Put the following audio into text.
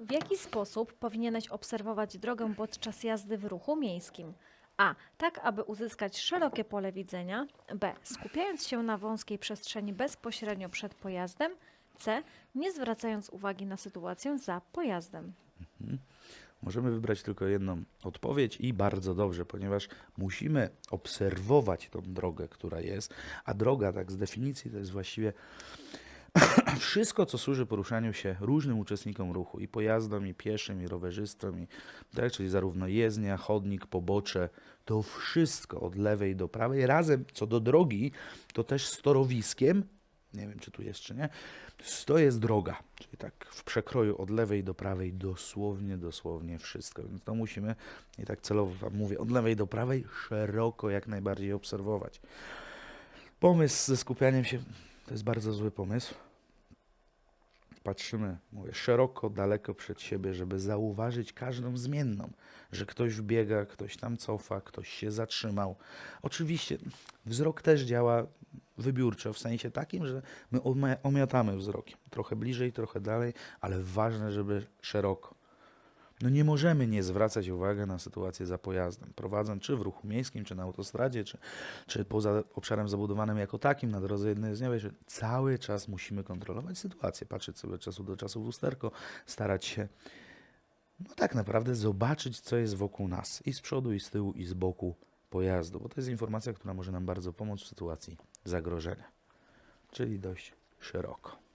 W jaki sposób powinieneś obserwować drogę podczas jazdy w ruchu miejskim? A. Tak, aby uzyskać szerokie pole widzenia. B. Skupiając się na wąskiej przestrzeni bezpośrednio przed pojazdem. C. Nie zwracając uwagi na sytuację za pojazdem. Możemy wybrać tylko jedną odpowiedź i bardzo dobrze, ponieważ musimy obserwować tą drogę, która jest, a droga, tak z definicji, to jest właściwie wszystko, co służy poruszaniu się różnym uczestnikom ruchu, i pojazdom, i pieszym, i rowerzystom, i, tak, czyli zarówno jezdnia, chodnik, pobocze, to wszystko od lewej do prawej, razem co do drogi, to też z torowiskiem, nie wiem czy tu jest czy nie, to jest droga, czyli tak w przekroju od lewej do prawej dosłownie, dosłownie wszystko, więc to musimy, i tak celowo wam mówię, od lewej do prawej szeroko jak najbardziej obserwować. Pomysł ze skupianiem się to jest bardzo zły pomysł. Patrzymy, mówię, szeroko, daleko przed siebie, żeby zauważyć każdą zmienną, że ktoś wbiega, ktoś tam cofa, ktoś się zatrzymał. Oczywiście wzrok też działa wybiórczo, w sensie takim, że my omia- omiatamy wzrokiem. Trochę bliżej, trochę dalej, ale ważne, żeby szeroko. No nie możemy nie zwracać uwagi na sytuację za pojazdem, prowadząc czy w ruchu miejskim, czy na autostradzie, czy, czy poza obszarem zabudowanym jako takim, na drodze jednozdniowej, że cały czas musimy kontrolować sytuację, patrzeć sobie od czasu do czasu w lusterko, starać się no tak naprawdę zobaczyć, co jest wokół nas i z przodu, i z tyłu, i z boku pojazdu, bo to jest informacja, która może nam bardzo pomóc w sytuacji zagrożenia, czyli dość szeroko.